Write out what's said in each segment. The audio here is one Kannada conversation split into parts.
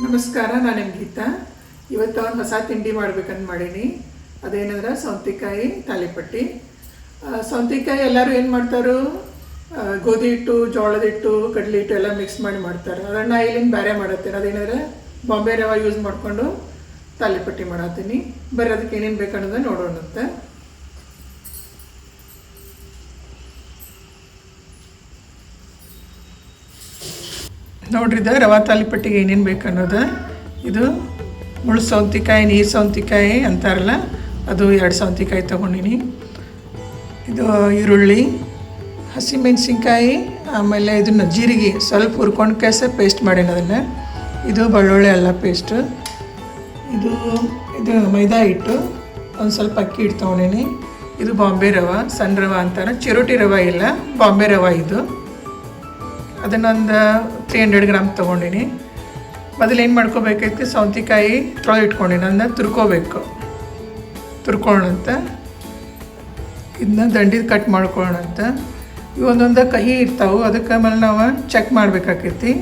ನಮಸ್ಕಾರ, ನಾನು ಗೀತಾ. ಇವತ್ತು ಒಂದು ಹೊಸ ತಿಂಡಿ ಮಾಡ್ಬೇಕಂತ ಮಾಡೀನಿ. ಅದೇನಂದ್ರೆ ಸೌಂತಿಕಾಯಿ, ತಾಲಿಪಟ್ಟಿ. ಸೌಂತಿಕಾಯಿ ಎಲ್ಲರೂ ಏನು ಮಾಡ್ತಾರೋ? ಗೋಧಿ ಹಿಟ್ಟು, ಜೋಳದ ಹಿಟ್ಟು, ಕಡಲೆ ಹಿಟ್ಟು ಎಲ್ಲ ಮಿಕ್ಸ್ ಮಾಡಿ ಮಾಡ್ತಾರೆ. ಅದನ್ನು ಇಲ್ಲಿಂದ ಬೇರೆ ಮಾಡತ್ತೇನೆ. ಅದೇನಂದ್ರೆ ಬಾಂಬೆ ರವೆ ಯೂಸ್ ಮಾಡಿಕೊಂಡು ತಾಲಿಪಟ್ಟಿ ಮಾಡತ್ತೀನಿ. ಬರೀ ಅದಕ್ಕೆ ಏನೇನು ಬೇಕನ್ನೋದನ್ನ ನೋಡೋಣಂತ. ನೋಡ್ರಿ ಇದು ರವಾ ತಾಲಿಪಟ್ಟಿಗೆ ಏನೇನು ಬೇಕು ಅನ್ನೋದು? ಇದು ಮುಳ್ಳು ಸೌಂತಿಕಾಯಿ, ನೀರು ಸೌಂತಿಕಾಯಿ ಅಂತಾರಲ್ಲ, ಅದು ಎರಡು ಸೌಂತಿಕಾಯಿ ತೊಗೊಂಡಿನಿ. ಇದು ಈರುಳ್ಳಿ, ಹಸಿಮೆಣಸಿನ್ಕಾಯಿ, ಆಮೇಲೆ ಇದನ್ನು ಜೀರಿಗೆ, ಸ್ವಲ್ಪ ಹುರ್ಕೊಂಡು ಕೇಸ ಪೇಸ್ಟ್ ಮಾಡೀನಿ ಅದನ್ನು. ಇದು ಬೆಳ್ಳುಳ್ಳಿ ಅಲ್ಲ ಪೇಸ್ಟು ಇದು ಇದು ಮೈದಾ ಹಿಟ್ಟು, ಒಂದು ಸ್ವಲ್ಪ ಅಕ್ಕಿ ಹಿಟ್ಟು ತೊಗೊಂಡೀನಿ. ಇದು ಬಾಂಬೆ ರವೆ, ಸಣ್ಣ ರವೆ ಅಂತಾರೆ. ಚಿರೋಟಿ ರವೆ ಇಲ್ಲ, ಬಾಂಬೆ ರವೆ ಇದು. ಅದನ್ನೊಂದು ತ್ರೀ ಹಂಡ್ರೆಡ್ ಗ್ರಾಮ್ ತೊಗೊಂಡಿನಿ. ಮೊದಲು ಏನು ಮಾಡ್ಕೋಬೇಕೈತಿ ಸೌತೆಕಾಯಿ ತೊಳೆದು ಇಟ್ಕೊಂಡಿನಿ. ಅದನ್ನ ತುರ್ಕೋಬೇಕು. ತುರ್ಕೊಳ್ಳೋಣಂತ ಇದನ್ನ ದಂಡಿದ ಕಟ್ ಮಾಡ್ಕೊಳ್ಳೋಣಂತ ಇವು ಒಂದೊಂದು ಕಹಿ ಇರ್ತಾವೆ. ಅದಕ್ಕೆ ಆಮೇಲೆ ನಾವು ಚೆಕ್ ಮಾಡಬೇಕಾಕೈತಿ.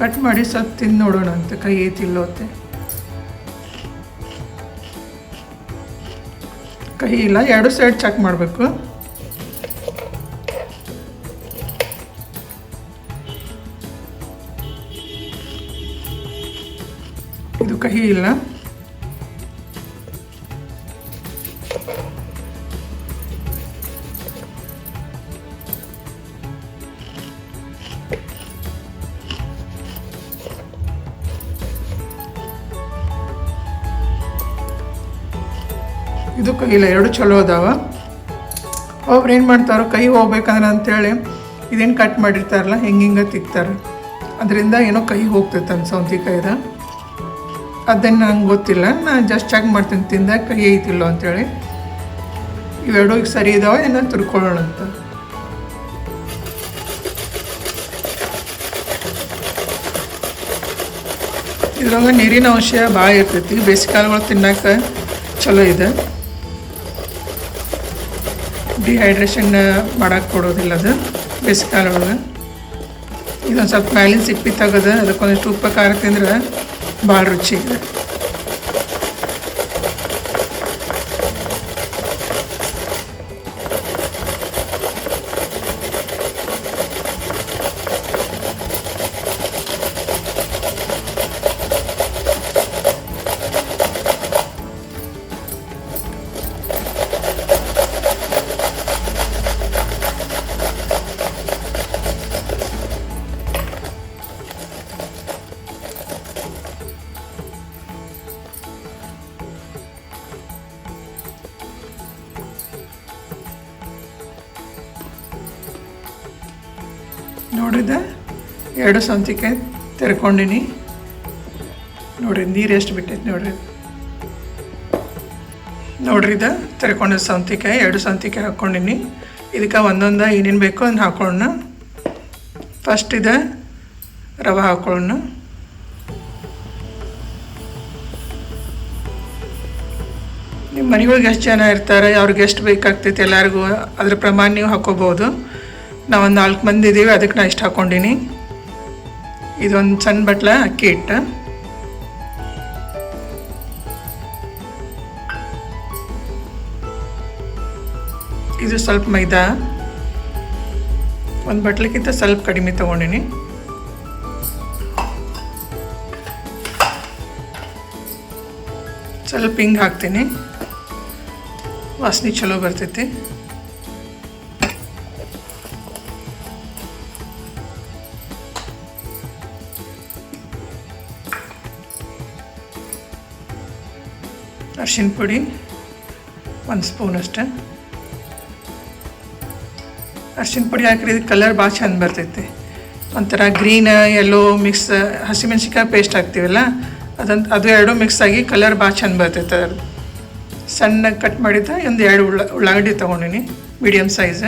ಕಟ್ ಮಾಡಿ ಸ್ವಲ್ಪ ತಿಂದು ನೋಡೋಣ ಅಂತ. ಕೈ ಐತಿಲ್ಲೋ ಕಹಿ ಇಲ್ಲ ಎರಡು ಸೈಡ್ ಚೆಕ್ ಮಾಡಬೇಕು. ಇದು ಕಹಿ ಇಲ್ಲ. ಇದು ಕೈ ಇಲ್ಲ, ಎರಡು ಚಲೋ ಅದಾವ. ಒಬ್ರು ಏನು ಮಾಡ್ತಾರೆ, ಕೈ ಹೋಗ್ಬೇಕಂದ್ರೆ ಅಂಥೇಳಿ ಇದೇನು ಕಟ್ ಮಾಡಿರ್ತಾರಲ್ಲ ಹಿಂಗೆ ಹಿಂಗೆ ತಿಕ್ತಾರೆ. ಅದರಿಂದ ಏನೋ ಕೈ ಹೋಗ್ತೈತೆ ಅಂತ ಸೌಂತಿಕಾಯ್ದ ಅದನ್ನು ನಂಗೆ ಗೊತ್ತಿಲ್ಲ ನಾನು ಜಸ್ಟ್ ಚೆಕ್ ಮಾಡ್ತೀನಿ ತಿಂದ ಕೈ ಐತಿಲ್ಲ ಅಂಥೇಳಿ ಇವೆರಡೂ ಈಗ ಸರಿ ಇದಾವೆ ಏನೋ ತುರ್ಕೊಳ್ಳೋಣ ಅಂತ. ಇದ್ರೊಳಗೆ ನೀರಿನ ಅಂಶ ಭಾಳ ಇರ್ತೈತಿ ಬೇಸಿಗೆಕಾಲಗಳು ತಿನ್ನಕ್ಕೆ ಚಲೋ ಇದೆ. ಡಿಹೈಡ್ರೇಷನ್ ಮಾಡಕ್ಕೆ ಕೊಡೋದಿಲ್ಲ ಅದು ಬೇಸಿಗೆಕಾಲ ಒಳಗೆ ಇದೊಂದು ಸ್ವಲ್ಪ ಮ್ಯಾಲಿನ ಸಿಪ್ಪಿ ತೆಗೆದು ಅದಕ್ಕೊಂದಿಷ್ಟು ಉಪ್ಪು, ಖಾರ ತಿಂದ್ರೆ ಭಾಳ ರುಚಿ ಇದೆ ಎರಡು ಸೌಂತಿಕಾಯಿ ತೆರ್ಕೊಂಡಿನಿ. ನೋಡ್ರಿ, ನೀರು ಎಷ್ಟು ಬಿಟ್ಟೈತೆ ನೋಡ್ರಿ. ನೋಡ್ರಿ, ಇದು ತೆರ್ಕೊಂಡಿದ್ದು ಸೌಂತಿಕಾಯಿ ಎರಡು ಸೌಂತಿಕಾಯಿ ಹಾಕ್ಕೊಂಡಿನಿ ಇದಕ್ಕೆ ಒಂದೊಂದು ಏನೇನು ಬೇಕೋ ಅದನ್ನ ಹಾಕೊಳ್ಳೋಣ. ಫಸ್ಟ್ ಇದು ರವೆ ಹಾಕೊಳ್ಳೋಣ. ನಿಮ್ಮ ಮನೆಗಳಿಗೆ ಎಷ್ಟು ಜನ ಇರ್ತಾರೆ ಅವ್ರಿಗೆ ಎಷ್ಟು ಬೇಕಾಗ್ತೈತೆ ಎಲ್ಲರಿಗೂ ಅದ್ರ ಪ್ರಮಾಣ ನೀವು ಹಾಕೋಬೋದು. ನಾವೊಂದು ನಾಲ್ಕು ಮಂದಿ ಇದ್ದೀವಿ ಅದಕ್ಕೆ ನಾ ಇಷ್ಟು ಹಾಕ್ಕೊಂಡಿನಿ ಇದೊಂದು ಸಣ್ಣ ಬಟ್ಲ ಅಕ್ಕಿ ಹಿಟ್ಟು. ಇದು ಸ್ವಲ್ಪ ಮೈದಾ. ಒಂದು ಬಟ್ಲಕ್ಕಿಂತ ಸ್ವಲ್ಪ ಕಡಿಮೆ ತೊಗೊಂಡಿನಿ. ಸ್ವಲ್ಪ ಹಿಂಗೆ ಹಾಕ್ತೀನಿ. ವಾಸನೆ ಚಲೋ ಬರ್ತೈತಿ. ಅರ್ಶಿನ ಪುಡಿ, ಒಂದು ಸ್ಪೂನ್ ಅಷ್ಟೆ. ಅರ್ಶಿನ ಪುಡಿ ಹಾಕಿದ್ರೆ ಇದು ಕಲರ್ ಭಾಳ ಚೆಂದ ಬರ್ತೈತಿ. ಒಂಥರ ಗ್ರೀನ್ ಎಲ್ಲೋ ಮಿಕ್ಸ್ ಹಸಿಮೆಣ್ಸಿಕಾಯಿ ಪೇಸ್ಟ್ ಹಾಕ್ತೀವಲ್ಲ ಅದಂತ ಅದು ಎರಡು ಮಿಕ್ಸ್ ಆಗಿ ಕಲರ್ ಭಾಳ ಚೆಂದ ಬರ್ತೈತೆ ಅದ್ರದ್ದು. ಸಣ್ಣ ಕಟ್ ಮಾಡಿದ್ದ ಒಂದು ಎರಡು ಉಳ್ಳ, ಉಳ್ಳಾಗಡ್ಡಿ ತೊಗೊಂಡಿನಿ ಮೀಡಿಯಮ್ ಸೈಜ್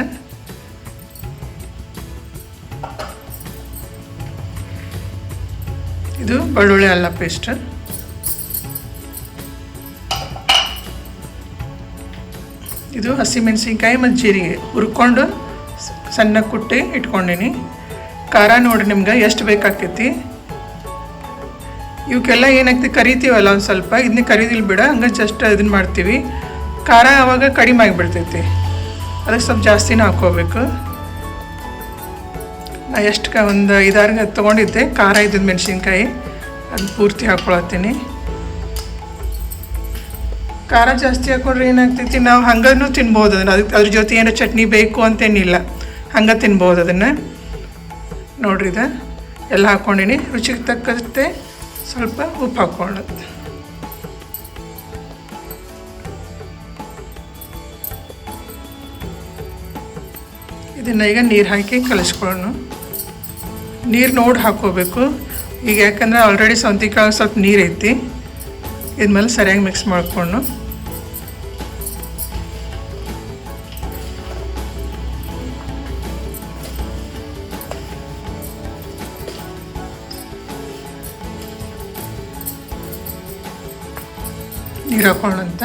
ಇದು ಬೆಳ್ಳುಳ್ಳಿ ಅಲ್ಲ ಪೇಸ್ಟ್ ಇದು ಹಸಿಮೆಣಸಿನ್ಕಾಯಿ ಮತ್ತು ಜೀರಿಗೆ ಹುರ್ಕೊಂಡು ಸಣ್ಣ ಕುಟ್ಟಿ ಇಟ್ಕೊಂಡೀನಿ. ಖಾರ ನೋಡಿ ನಿಮ್ಗೆ ಎಷ್ಟು ಬೇಕಾಗ್ತೈತಿ. ಇವಕ್ಕೆಲ್ಲ ಏನಾಗ್ತಿ ಕರಿತೀವಲ್ಲ ಒಂದು ಸ್ವಲ್ಪ ಇದನ್ನ ಕರಿದಿಲ್ಲ ಬಿಡ, ಹಂಗೆ ಜಸ್ಟ್ ಇದನ್ನ ಮಾಡ್ತೀವಿ. ಖಾರ ಆವಾಗ ಕಡಿಮೆ ಆಗಿಬಿಡ್ತೈತಿ. ಅದಕ್ಕೆ ಸ್ವಲ್ಪ ಜಾಸ್ತಿನೂ ಹಾಕ್ಕೋಬೇಕು. ನಾ ಎಷ್ಟು ಕ, ಒಂದು ಐದಾರು ತೊಗೊಂಡಿದ್ದೆ, ಖಾರ ಇದ್ದಿದ್ದು ಮೆಣಸಿನ್ಕಾಯಿ. ಅದು ಪೂರ್ತಿ ಹಾಕ್ಕೊಳತ್ತೀನಿ ಖಾರ ಜಾಸ್ತಿ ಹಾಕೊಂಡ್ರೆ ಏನಾಗ್ತೈತಿ? ನಾವು ಹಂಗನ್ನು ತಿನ್ಬೋದು ಅದನ್ನು. ಅದಕ್ಕೆ ಅದ್ರ ಜೊತೆ ಏನೋ ಚಟ್ನಿ ಬೇಕು ಅಂತೇನಿಲ್ಲ. ಹಂಗೆ ತಿನ್ಬೋದು ಅದನ್ನು. ನೋಡ್ರಿ ಇದು. ಎಲ್ಲ ಹಾಕ್ಕೊಂಡಿನಿ ರುಚಿಗೆ ತಕ್ಕಂತೆ ಸ್ವಲ್ಪ ಉಪ್ಪು ಹಾಕ್ಕೊಳ್ಳೋದು ಇದನ್ನು ಈಗ ನೀರು ಹಾಕಿ ಕಲಿಸ್ಕೊಳ್ಳೋಣ. ನೀರು ನೋಡಿ ಹಾಕ್ಕೋಬೇಕು ಈಗ ಯಾಕಂದ್ರೆ ಆಲ್ರೆಡಿ ಸೌಂತಿಕಾಯಿ ಸ್ವಲ್ಪ ನೀರು ಐತಿ. ಇದ್ಮೇಲೆ ಸರಿಯಾಗಿ ಮಿಕ್ಸ್ ಮಾಡಿಕೊಂಡು ನೀರು ಹಾಕೊಳ್ಳೋಂತ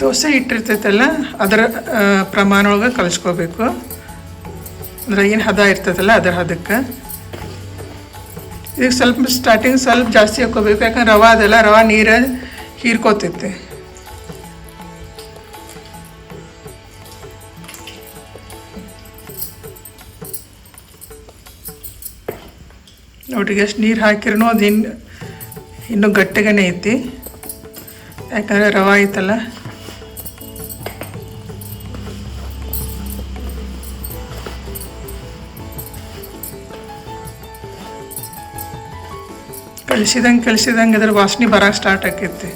ದೋಸೆ ಇಟ್ಟಿರ್ತೈತಲ್ಲ ಅದರ ಪ್ರಮಾಣ ಒಳಗೆ ಕಲಿಸ್ಕೋಬೇಕು. ಅಂದ್ರೆ ಏನು ಹದ ಇರ್ತದಲ್ಲ ಅದರ ಹದಕ್ಕೆ? ಇದಕ್ಕೆ ಸ್ವಲ್ಪ ಸ್ಟಾರ್ಟಿಂಗ್ ಸ್ವಲ್ಪ ಜಾಸ್ತಿ ಹಾಕ್ಕೋಬೇಕು ಯಾಕಂದ್ರೆ ರವೆ ಅದೆಲ್ಲ, ರವೆ ನೀರು ಹೀರ್ಕೋತೈತೆ. ನೋಡ್ರಿ ಎಷ್ಟು ನೀರು ಹಾಕಿರೂ ಅದು ಇನ್ನು ಇನ್ನೂ ಗಟ್ಟಿಗನೇ ಐತಿ. ಯಾಕಂದರೆ ರವೆ ಐತಲ್ಲ. ಕಲಿಸಿದಂಗೆ ಕಲಿಸಿದಂಗೆ ಅದ್ರ ವಾಸನೆ ಬರೋಕೆ ಸ್ಟಾರ್ಟ್ ಆಕೈತಿ.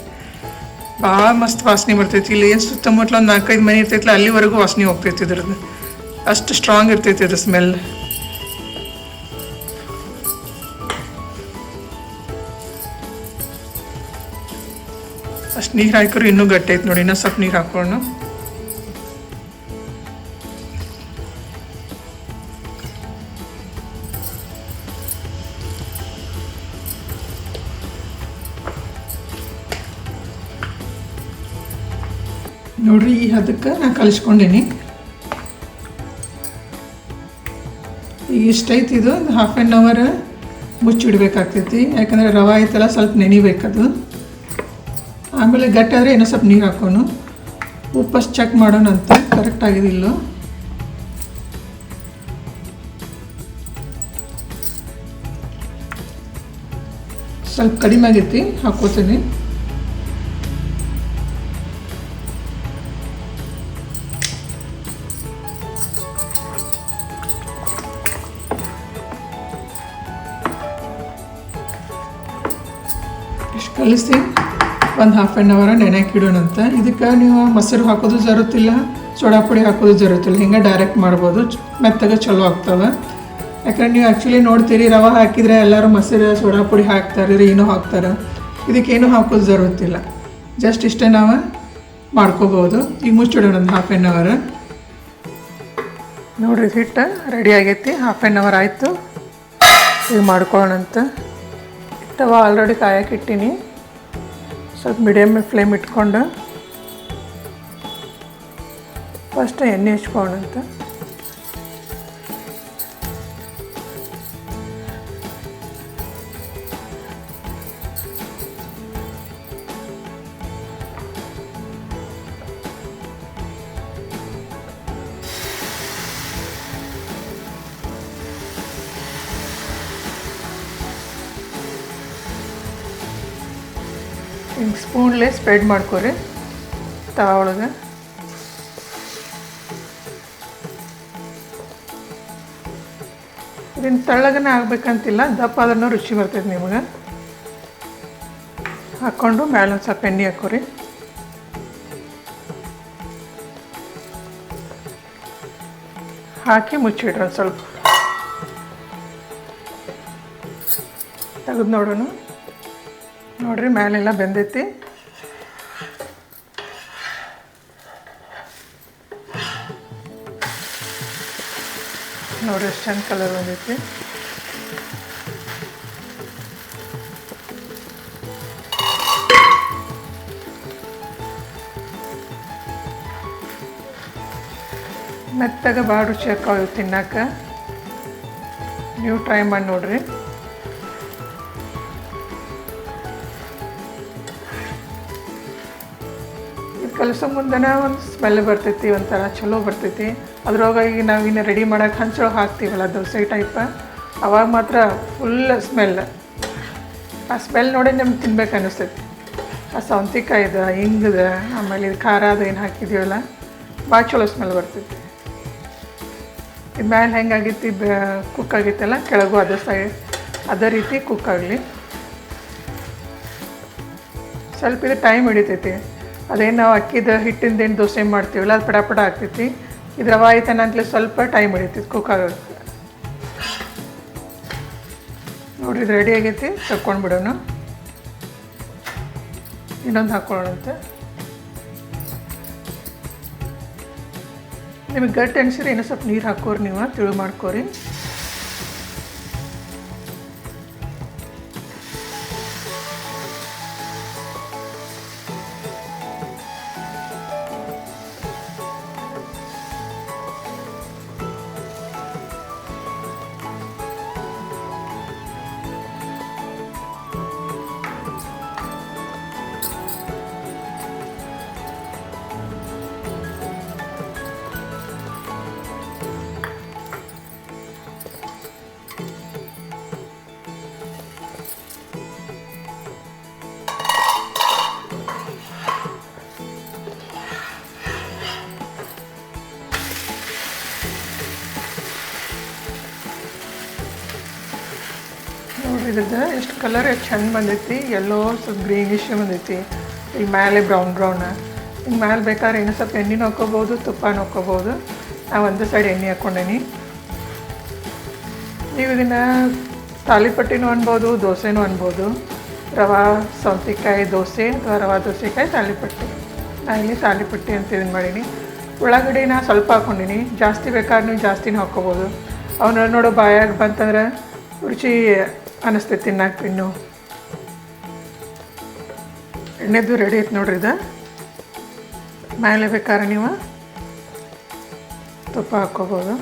ಭಾಳ ಮಸ್ತ್ ವಾಸನೆ ಬರ್ತೈತಿ. ಇಲ್ಲಿ ಏನು ಸುತ್ತಮುತ್ತಲ ಒಂದು ನಾಲ್ಕೈದು ಮನೆ ಇರ್ತೈತಿಲ್ಲ ಅಲ್ಲಿವರೆಗೂ ವಾಸನೆ ಹೋಗ್ತೈತಿ ಇದ್ರದ್ದು. ಅಷ್ಟು ಸ್ಟ್ರಾಂಗ್ ಇರ್ತೈತಿ ಅದು ಸ್ಮೆಲ್ ಅಷ್ಟು ನೀರು ಹಾಕಿದ್ರು ಇನ್ನೂ ಗಟ್ಟಿ ಐತೆ ನೋಡಿ, ಇನ್ನೂ ಸ್ವಲ್ಪ ನೀರು ಹಾಕೋಣ ಹದಕ್ಕೆ ನಾನು ಕಲಿಸ್ಕೊಂಡೀನಿ. ಈಗ ಇಷ್ಟೈತಿ ಇದು, ಒಂದು ಹಾಫ್ ಆ್ಯನ್ ಅವರ್ ಮುಚ್ಚಿಡ್ಬೇಕಾಗ್ತೈತಿ ಯಾಕಂದರೆ ರವೆ ಐತಲ್ಲ ಸ್ವಲ್ಪ ನೆನಿಬೇಕದು ಆಮೇಲೆ ಗಟ್ಟಾದರೆ ಇನ್ನೂ ಸ್ವಲ್ಪ ನೀರು ಹಾಕೋನು. ಉಪ್ಪಷ್ಟು ಚೆಕ್ ಮಾಡೋಣ ಅಂತ ಕರೆಕ್ಟ್ ಆಗಿದಿಲ್ಲೋ ಸ್ವಲ್ಪ ಕಡಿಮೆ ಆಗೈತಿ, ಹಾಕೋತೀನಿ. ಕಲಿಸಿ ಒಂದು ಹಾಫ್ ಆ್ಯನ್ ಅವರ್ ಅಂತ. ಇದಕ್ಕೆ ನೀವು ಮೊಸರು ಹಾಕೋದು ಜರುತ್ತಿಲ್ಲ ಸೋಡಾ ಪುಡಿ ಹಾಕೋದು ಜರುತ್ತಿಲ್ಲ ಹಿಂಗೆ ಡೈರೆಕ್ಟ್ ಮಾಡ್ಬೋದು. ಮೆತ್ತಗೆ ಚಲೋ ಆಗ್ತವೆ. ಯಾಕಂದ್ರೆ ನೀವು ಆ್ಯಕ್ಚುಲಿ ನೋಡ್ತೀರಿ, ರವೆ ಹಾಕಿದರೆ ಎಲ್ಲರೂ ಮೊಸರು, ಸೋಡಾ ಪುಡಿ ಹಾಕ್ತಾರೆ ಏನೋ ಹಾಕ್ತಾರೆ. ಇದಕ್ಕೇನು ಹಾಕೋದು ಜರುತ್ತಿಲ್ಲ ಜಸ್ಟ್ ಇಷ್ಟೇ ನಾವು ಮಾಡ್ಕೋಬೋದು ಈಗ ಮುಚ್ಚಿಡೋಣ ಒಂದು ಹಾಫ್ ಆ್ಯನ್ ಅವರ್ ನೋಡಿರಿ ಹಿಟ್ಟು ರೆಡಿ ಆಗೈತಿ. ಹಾಫ್ ಆ್ಯನ್ ಅವರ್ ಆಯಿತು. ಈಗ ಮಾಡ್ಕೊಳ್ಳೋಣಂತ ತವ ಆಲ್ರೆಡಿ ಕಾಯಕ್ಕೆ ಇಟ್ಟೀನಿ. ಸ್ವಲ್ಪ ಮೀಡಿಯಮ್ ಫ್ಲೇಮ್ ಇಟ್ಕೊಂಡು ಫಸ್ಟ್ ಎಣ್ಣೆ ಹಚ್ಕೊಳ್ಳೋಣಂತ. ಹಿಂಗೆ ಸ್ಪೂನ್ಲೇ ಸ್ಪ್ರೆಡ್ ಮಾಡ್ಕೊರಿ ತವ ಒಳಗೆ. ಇದನ್ನು ತೆಳ್ಳಗನೆ ಆಗಬೇಕಂತಿಲ್ಲ, ದಪ್ಪ ಆದ್ರೂ ರುಚಿ ಬರ್ತೈತೆ ನಿಮಗೆ. ಹಾಕ್ಕೊಂಡು ಮೇಲೆ ಸ್ವಲ್ಪ ಎಣ್ಣೆ ಹಾಕೋರಿ ಹಾಕಿ ಮುಚ್ಚಿಡ್ರಿ ಒಂದು ಸ್ವಲ್ಪ. ತೆಗೆದು ನೋಡೋಣ. ನೋಡಿರಿ, ಮೇಲೆಲ್ಲ ಬೆಂದೈತಿ. ನೋಡಿರಿ, ಎಷ್ಟು ಚೆಂದ ಕಲರ್ ಬಂದೈತಿ. ಮೆತ್ತಾಗ ಭಾಳ ರುಚಿ ಹಾಕಾವ ತಿನ್ನಕ್ಕೆ ನೀವು ಟ್ರೈ ಮಾಡಿ ನೋಡಿರಿ. ಕಲಸೋ ಮುಂದೆನೇ ಒಂದು ಸ್ಮೆಲ್ ಬರ್ತೈತಿ, ಒಂಥರ ಚಲೋ ಬರ್ತೈತಿ. ಅದ್ರೊಳಗೆ ಈಗ ನಾವು ಇನ್ನು ರೆಡಿ ಮಾಡೋಕೆ ಹಂಚೊಳಗೆ ಹಾಕ್ತೀವಲ್ಲ ದೋಸೆ ಟೈಪ ಅವಾಗ ಮಾತ್ರ ಫುಲ್ ಸ್ಮೆಲ್ ಆ ಸ್ಮೆಲ್ ನೋಡಿ ನಮ್ಗೆ ತಿನ್ಬೇಕು ಅನ್ನಿಸ್ತೈತಿ ಆ ಸೌಂತಿಕಾಯ್ದು ಹಿಂಗದ ಆಮೇಲೆ ಇದು ಖಾರ ಅದು ಏನು ಹಾಕಿದ್ದೀವಲ್ಲ ಭಾಳ ಚಲೋ ಸ್ಮೆಲ್ ಬರ್ತೈತಿ. ಇದು ಮ್ಯಾಲೆ ಹೆಂಗಾಗಿತ್ತು ಕುಕ್ ಆಗಿತ್ತಲ್ಲ ಕೆಳಗೂ ಅದೇ ಸೈಡ್ ಅದೇ ರೀತಿ ಕುಕ್ ಆಗಲಿ. ಸ್ವಲ್ಪ ಇದು ಟೈಮ್ ಹಿಡಿತೈತಿ. ಅದೇನು ನಾವು ಅಕ್ಕಿದ ಹಿಟ್ಟಿಂದೇನು ದೋಸೆ ಮಾಡ್ತೀವಲ್ಲ, ಅದು ಪಡ ಪಡ ಆಗ್ತೈತಿ. ಇದು ರವೆ ಅಂತಲೇ ಸ್ವಲ್ಪ ಟೈಮ್ ಹಿಡಿತೈತಿ ಕುಕ್ ಆಗೋಕ್ಕೆ. ನೋಡ್ರಿ, ಇದು ರೆಡಿ ಆಗೈತಿ ತಕ್ಕೊಂಡು ಬಿಡೋಣ ಇನ್ನೊಂದು ಹಾಕ್ಕೊಳ್ಳೋಣಂತೆ ನಿಮಗೆ ಗಟ್ಟಿ ಅನಿಸಿದ್ರೆ ಇನ್ನೂ ಸ್ವಲ್ಪ ನೀರು ಹಾಕೋರಿ ನೀವು, ತಿಳು ಮಾಡ್ಕೋರಿ. ನೋಡ್ರಿ ಎಷ್ಟು ಕಲರ್ ಎಷ್ಟು ಚಂದ ಬಂದೈತಿ ಎಲ್ಲೋ ಸ್ವಲ್ಪ ಗ್ರೀನಿಶ್ ಬಂದೈತಿ. ಇಲ್ಲಿ ಮೇಲೆ ಬ್ರೌನ್ ಬ್ರೌನ್ ಹಿಂಗೆ ಮೇಲೆ ಬೇಕಾದ್ರೆ ಇನ್ನೂ ಸ್ವಲ್ಪ ಎಣ್ಣೆ ಹಾಕ್ಕೋಬೋದು ತುಪ್ಪ ಹಾಕ್ಕೋಬೋದು ನಾವು ಒಂದು ಸೈಡ್ ಎಣ್ಣೆ ಹಾಕ್ಕೊಂಡೇನಿ. ನೀವು ಇದನ್ನು ತಾಲಿಪಟ್ಟಿನೂ ಅನ್ಬೋದು, ದೋಸೆನೂ ಅನ್ಬೋದು. ರವಾ, ಸೌತೆಕಾಯಿ ದೋಸೆ ಅಥವಾ ರವಾ ದೋಸೆಕಾಯಿ ತಾಲಿಪಟ್ಟಿ ನಾನು ಇಲ್ಲಿ ತಾಲಿಪಟ್ಟಿ ಅಂತ ಇದನ್ನು ಮಾಡೀನಿ. ನಾ ಸ್ವಲ್ಪ ಹಾಕ್ಕೊಂಡಿನಿ. ಜಾಸ್ತಿ ಬೇಕಾದ್ರೆ ನೀವು ಜಾಸ್ತಿನೂ ಹಾಕ್ಕೋಬೋದು. ಅವನ್ನ ನೋಡೋ ಬಾಯಾಗಿ ಬಂತಂದ್ರೆ ರುಚಿ ಅನ್ನಿಸ್ತೈತಿ ತಿನ್ನಕ್ಕೆ ಇನ್ನು ಎಣ್ಣೆದು ರೆಡಿ ಐತೆ ನೋಡ್ರಿ ಇದು. ಮೇಲೆ ಬೇಕಾದ್ರೆ ನೀವು ತುಪ್ಪ ಹಾಕ್ಕೋಬೋದು.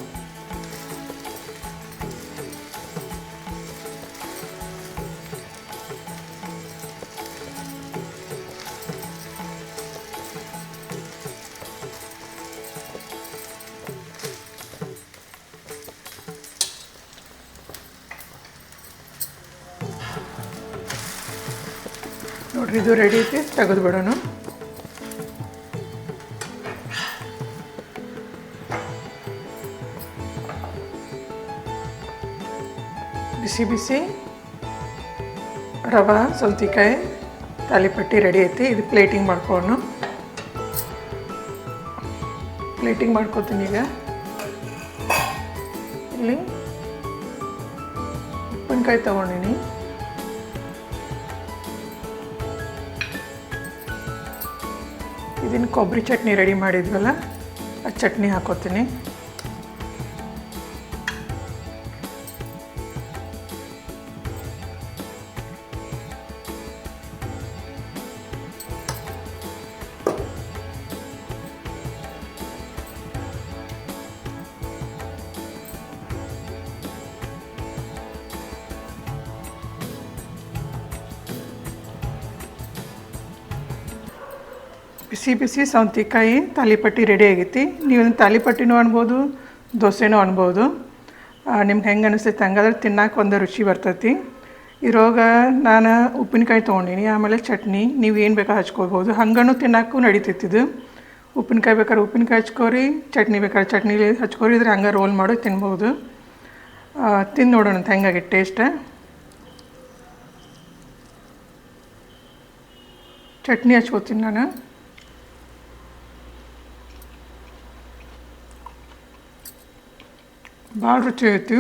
ಇದು ರೆಡಿ ಐತಿ ತೆಗೆದು ಬಿಡೋಣ ಬಿಸಿ ಬಿಸಿ ರವೆ, ಸೌತೆಕಾಯಿ, ತಾಲಿಪಟ್ಟಿ ರೆಡಿ ಐತಿ, ಇದು ಪ್ಲೇಟಿಂಗ್ ಮಾಡ್ಕೋಣ ಪ್ಲೇಟಿಂಗ್ ಮಾಡ್ಕೊತೀನಿ ಈಗ. ಇಲ್ಲಿ ಉಪ್ಪಿನಕಾಯಿ ತೊಗೊಂಡಿನಿ. ಇದನ್ನು ಕೊಬ್ಬರಿ ಚಟ್ನಿ ರೆಡಿ ಮಾಡಿದ್ವಲ್ಲ ಆ ಚಟ್ನಿ ಹಾಕೋತೀನಿ. ಬಿಸಿ ಬಿಸಿ ಸೌಂತಿಕಾಯಿ ತಾಲಿಪಟ್ಟಿ ರೆಡಿ ಆಗೈತಿ. ನೀವು ತಾಲಿಪಟ್ಟಿನೂ ಅನ್ಬೋದು, ದೋಸೆನೂ ಅನ್ಬೋದು. ನಿಮ್ಗೆ ಹೆಂಗೆ ಅನಿಸ್ತೈತೆ ಹಂಗಾದ್ರೆ ತಿನ್ನಕ್ಕೆ ಒಂದು ರುಚಿ ಬರ್ತೈತಿ. ಇರೋಗ ನಾನು ಉಪ್ಪಿನಕಾಯಿ ತೊಗೊಂಡೀನಿ, ಆಮೇಲೆ ಚಟ್ನಿ, ನೀವು ಏನು ಬೇಕೋ ಹಚ್ಕೋಬೋದು ಹಂಗನೂ ತಿನ್ನಕ್ಕೂ ನಡಿತೈತಿ ಇದು. ಉಪ್ಪಿನಕಾಯಿ ಬೇಕಾದ್ರೆ ಉಪ್ಪಿನಕಾಯಿ ಹಚ್ಕೋರಿ, ಚಟ್ನಿ ಬೇಕಾದ್ರೆ ಚಟ್ನಿ ಹಚ್ಕೋರಿ, ಇದ್ರೆ ಹಂಗೆ ರೋಲ್ ಮಾಡಿ ತಿನ್ಬೋದು. ತಿಂದು ನೋಡೋಣ ಅಂತ ಹೆಂಗಾಗೈತೆ ಟೇಸ್ಟ ಚಟ್ನಿ ಹಚ್ಕೋತೀನಿ ನಾನು. ಭಾಳ ರುಚಿ ಐತಿ.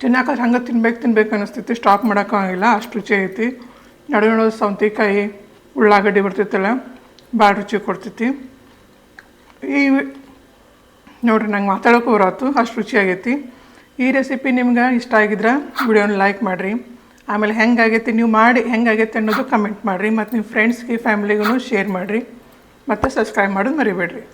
ತಿನ್ನಕ್ಕೆ ಹಂಗೆ ತಿನ್ಬೇಕು ತಿನ್ಬೇಕು ಅನ್ನಿಸ್ತೈತಿ ಸ್ಟಾಪ್ ಮಾಡೋಕ್ಕಾಗಿಲ್ಲ ಅಷ್ಟು ರುಚಿ ಐತಿ. ನಡು ನಡು ಸೌತೆಕಾಯಿ, ಉಳ್ಳಾಗಡ್ಡಿ ಬರ್ತೈತಲ್ಲ, ಭಾಳ ರುಚಿ ಕೊಡ್ತೈತಿ. ಈ ನೋಡ್ರಿ ನಂಗೆ ಮಾತಾಡೋಕೆ ಬರತ್ತು ಅಷ್ಟು ರುಚಿಯಾಗೈತಿ ಈ ರೆಸಿಪಿ ನಿಮ್ಗೆ ಇಷ್ಟ ಆಗಿದ್ರೆ ವಿಡಿಯೋನ ಲೈಕ್ ಮಾಡಿರಿ. ಆಮೇಲೆ ಹೆಂಗಾಗೈತಿ, ನೀವು ಮಾಡಿ ಹೆಂಗಾಗೈತೆ ಅನ್ನೋದು ಕಮೆಂಟ್ ಮಾಡಿರಿ, ಮತ್ತು ನಿಮ್ಮ ಫ್ರೆಂಡ್ಸ್ಗೆ ಫ್ಯಾಮ್ಲಿಗೂ ಶೇರ್ ಮಾಡಿರಿ. ಮತ್ತು ಸಬ್ಸ್ಕ್ರೈಬ್ ಮಾಡೋದು ಮರಿಬೇಡ್ರಿ.